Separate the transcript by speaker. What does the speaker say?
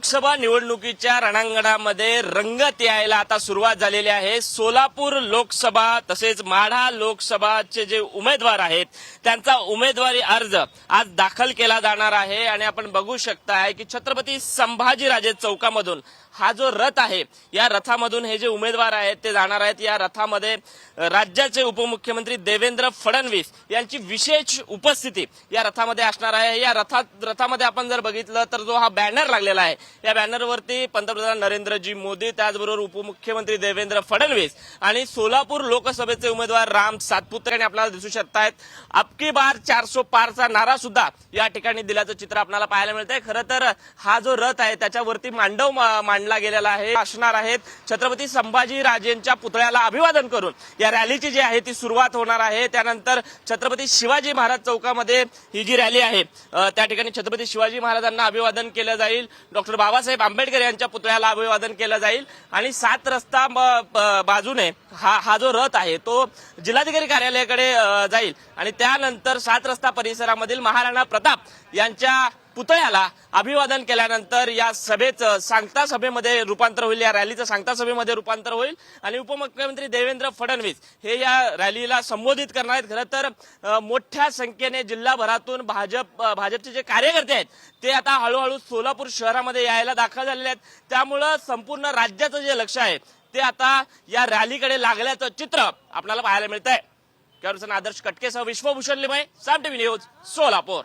Speaker 1: लोकसभा निवडणुकीच्या रणांगणामध्ये रंगत यायला आता सुरुवात झालेली आहे. सोलापूर लोकसभा तसेच माढा लोकसभाचे जे उमेदवार आहेत त्यांचा उमेदवारी अर्ज आज दाखल केला जाणार आहे. आणि आपण बघू शकताय की छत्रपती संभाजीराजे चौकामधून हा जो रथ आहे या रथामधून हे जे उमेदवार आहेत ते जाणार आहेत. या रथामध्ये राज्याचे उपमुख्यमंत्री देवेंद्र फडणवीस यांची विशेष उपस्थिती या रथामध्ये असणार आहे. या रथात रथामध्ये आपण जर बघितलं तर जो हा बॅनर लागलेला आहे या बॅनरवरती पंतप्रधान नरेंद्रजी मोदी त्याचबरोबर उपमुख्यमंत्री देवेंद्र फडणवीस आणि सोलापूर लोकसभेचे उमेदवार राम सातपुते यांनी आपल्याला दिसू शकतायत. अबकी बार चारसो पारचा नारा सुद्धा या ठिकाणी दिल्याचं चित्र आपल्याला पाहायला मिळतंय. खरं तर हा जो रथ आहे त्याच्यावरती मांडव मा- मांडला गेलेला आहे. असणार आहेत छत्रपती संभाजी राजेंच्या पुतळ्याला अभिवादन करून. या रॅलीची जी आहे ती सुरुवात होणार आहे. त्यानंतर छत्रपती शिवाजी महाराज चौकामध्ये ही जी रॅली आहे त्या ठिकाणी छत्रपती शिवाजी महाराजांना अभिवादन केलं जाईल. डॉक्टर बाबासाहेब आंबेडकर यांच्या पुतळ्याला अभिवादन केलं जाईल. आणि सात रस्ता बाजूने हा हा जो रथ आहे तो जिल्हाधिकारी कार्यालयाकडे जाईल. आणि त्यानंतर सात रस्ता परिसरामधील महाराणा प्रताप यांच्या पुतळ्याला अभिवादन केल्यानंतर या सभेचं सांगता सभेमध्ये रूपांतर होईल या रॅलीचं सांगता सभेमध्ये रूपांतर होईल. आणि उपमुख्यमंत्री देवेंद्र फडणवीस हे या रॅलीला संबोधित करणार आहेत. खरं तर मोठ्या संख्येने जिल्हाभरातून भाजप भाजपचे जे कार्यकर्ते आहेत ते आता हळूहळू सोलापूर शहरामध्ये यायला दाखल झालेले आहेत. त्यामुळं संपूर्ण राज्याचं जे लक्ष आहे ते आता या रॅलीकडे लागल्याचं चित्र आपल्याला पाहायला मिळत आहे आदर्श कटकेसह विश्वभूषण लिमय साम टीव्ही न्यूज सोलापूर.